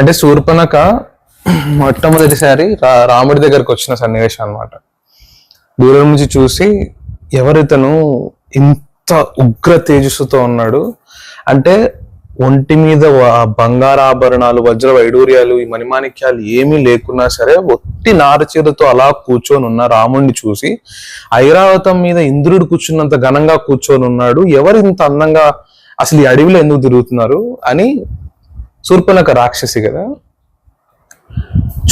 అంటే శూర్పణక మొట్టమొదటిసారి రా రాముడి దగ్గరకు వచ్చిన సన్నివేశం అన్నమాట. దూరం నుంచి చూసి ఎవరితను ఇంత ఉగ్ర తేజస్సుతో ఉన్నాడు. అంటే ఒంటి మీద బంగారాభరణాలు వజ్ర వైడూర్యాలు ఈ మణిమాణిక్యాలు ఏమీ లేకున్నా సరే ఒట్టి నారచీరతో అలా కూర్చొని ఉన్న రాముడిని చూసి ఐరావతం మీద ఇంద్రుడు కూర్చున్నంత ఘనంగా కూర్చొని ఉన్నాడు. ఎవరు ఇంత అందంగా అసలు ఈ అడవిలో ఎందుకు తిరుగుతున్నారు అని శూర్పణక రాక్షసి కదా.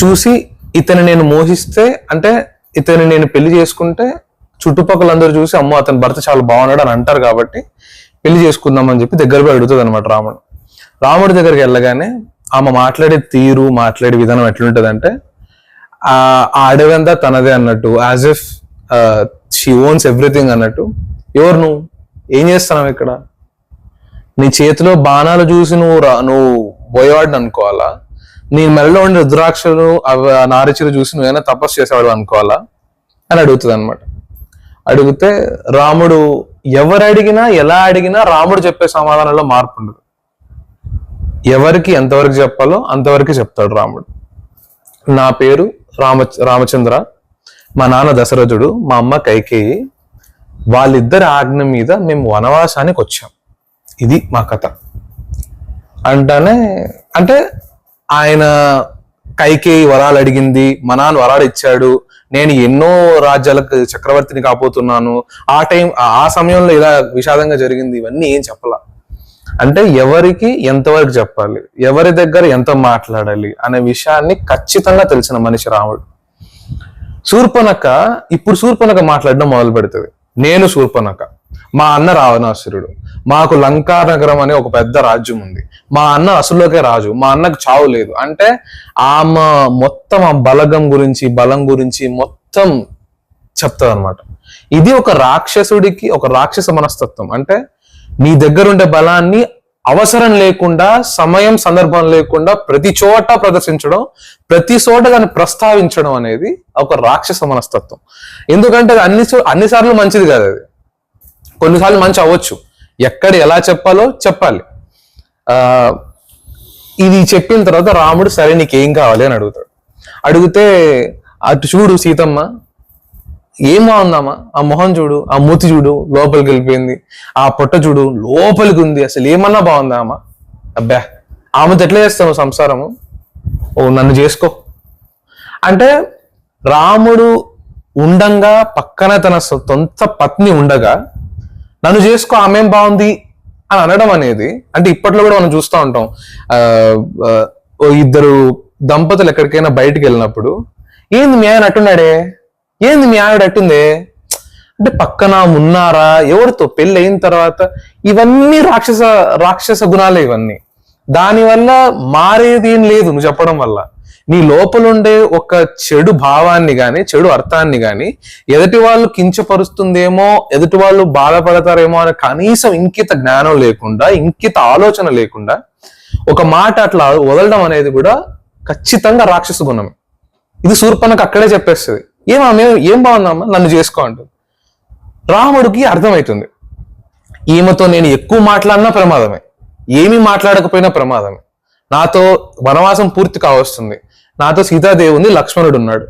చూసి ఇతను నేను మోహిస్తే అంటే ఇతను నేను పెళ్ళి చేసుకుంటే చుట్టుపక్కల అందరూ చూసి అమ్మో అతని భర్త చాలా బాగున్నాడు అని అంటారు కాబట్టి పెళ్ళి చేసుకుందాం అని చెప్పి దగ్గర పోయి అడుగుతుంది అనమాట రాముడు. రాముడి దగ్గరికి వెళ్ళగానే ఆమె మాట్లాడే తీరు మాట్లాడే విధానం ఎట్లుంటది అంటే ఆ అడవంతా అడవి అంతా తనదే అన్నట్టు as if she owns everything అన్నట్టు ఎవరు నువ్వు? ఏం చేస్తున్నావు ఇక్కడ? నీ చేతిలో బాణాలు చూసి నువ్వు రా- నువ్వు పోయేవాడిని అనుకోవాలా? నీ మెడలో ఉండే రుద్రాక్షలు అవి ఆ చూసి నువ్వేమైనా తపస్సు చేసేవాడు అనుకోవాలా? అని అడుగుతుంది అనమాట అడిగితే రాముడు ఎవరు అడిగినా ఎలా అడిగినా రాముడు చెప్పే సమాధానంలో మార్పు ఉండదు. ఎవరికి ఎంతవరకు చెప్పాలో అంతవరకు చెప్తాడు రాముడు. నా పేరు రామ రామచంద్ర మా నాన్న దశరథుడు మా అమ్మ కైకేయి వాళ్ళిద్దరి ఆజ్ఞ మీద మేము వనవాసానికి వచ్చాం. ఇది మా కథ. అంటానే అంటే ఆయన కైకేయి వరాలు అడిగింది మా నాన్న వరాలు ఇచ్చాడు నేను ఎన్నో రాజ్యాలకు చక్రవర్తిని కాపోతున్నాను ఆ టైం ఆ సమయంలో ఇలా విషాదంగా జరిగింది ఇవన్నీ ఏం చెప్పలా? అంటే ఎవరికి ఎంతవరకు చెప్పాలి? ఎవరి దగ్గర ఎంత మాట్లాడాలి? అనే విషయాన్ని ఖచ్చితంగా తెలిసిన మనిషి రాముడు. శూర్పనక ఇప్పుడు శూర్పనక మాట్లాడడం మొదలు పెడుతుంది నేను శూర్పనక మా అన్న రావణాసురుడు. మాకు లంకా నగరం అనే ఒక పెద్ద రాజ్యం ఉంది. మా అన్న అసలుకే రాజు మా అన్నకు చావు లేదు. అంటే ఆమె మొత్తం ఆ బలగం గురించి బలం గురించి మొత్తం చెప్తుంది అనమాట ఇది ఒక రాక్షసుడికి ఒక రాక్షస మనస్తత్వం. అంటే నీ దగ్గర ఉండే బలాన్ని అవసరం లేకుండా సమయం సందర్భం లేకుండా ప్రతి చోట ప్రదర్శించడం ప్రతి చోట దాన్ని ప్రస్తావించడం అనేది ఒక రాక్షస మనస్తత్వం. ఎందుకంటే అది అన్ని అన్నిసార్లు మంచిది కాదు అది. కొన్నిసార్లు మంచి అవ్వచ్చు. ఎక్కడ ఎలా చెప్పాలో చెప్పాలి. ఆ ఇది చెప్పిన తర్వాత రాముడు సరే నీకేం కావాలి? అని అడుగుతాడు. అడిగితే అటు చూడు సీతమ్మ ఏం బాగుందమ్మా? ఆ మొహం చూడు ఆ మూతి చూడు లోపలికి వెళ్ళిపోయింది. ఆ పొట్ట చూడు లోపలికి ఉంది. అసలు ఏమన్నా బాగుందా అమ్మ? అబ్బా ఆమెతో ఎట్లా చేస్తాము సంసారము? ఓ నన్ను చేసుకో. అంటే రాముడు ఉండంగా పక్కన తన సొంత పత్ని ఉండగా నన్ను చేసుకో ఆమెం బాగుంది అని అనడం అనేది అంటే ఇప్పట్లో కూడా మనం చూస్తూ ఉంటాం. ఆ, ఓ ఇద్దరు దంపతులు ఎక్కడికైనా బయటికి వెళ్ళినప్పుడు ఏంది మీ ఆయన అట్టున్నాడే? ఏంది మీ ఆవిడ అట్టుందే? అంటే పక్కన ఉన్నారా? ఎవరితో పెళ్ళి అయిన తర్వాత? ఇవన్నీ రాక్షస రాక్షస గుణాలే ఇవన్నీ. దానివల్ల మారేది ఏం లేదు నువ్వు చెప్పడం వల్ల. నీ లోపలుండే ఒక చెడు భావాన్ని గాని చెడు అర్థాన్ని గాని ఎదుటి వాళ్ళు కించపరుస్తుందేమో ఎదుటి వాళ్ళు బాధపడతారేమో అనే కనీసం ఇంకిత జ్ఞానం లేకుండా ఇంకిత ఆలోచన లేకుండా ఒక మాట అట్లా వదలడం అనేది కూడా ఖచ్చితంగా రాక్షస గుణమే. ఇది శూర్పణకు అక్కడే చెప్పేస్తుంది. ఏమామె ఏం బాగుందమ్మా నన్ను చేసుకో అంటుంది. రాముడికి అర్థమవుతుంది ఈమెతో నేను ఎక్కువ మాట్లాడినా ప్రమాదమే. ఏమీ మాట్లాడకపోయినా ప్రమాదమే. నాతో వనవాసం పూర్తి కావస్తుంది. నాతో సీతాదేవి ఉంది లక్ష్మణుడు ఉన్నాడు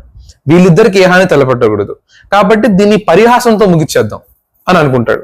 వీళ్ళిద్దరికి ఏ హాని తలపెట్టకూడదు కాబట్టి దీన్ని పరిహాసంతో ముగిచ్చేద్దాం అని అనుకుంటాడు.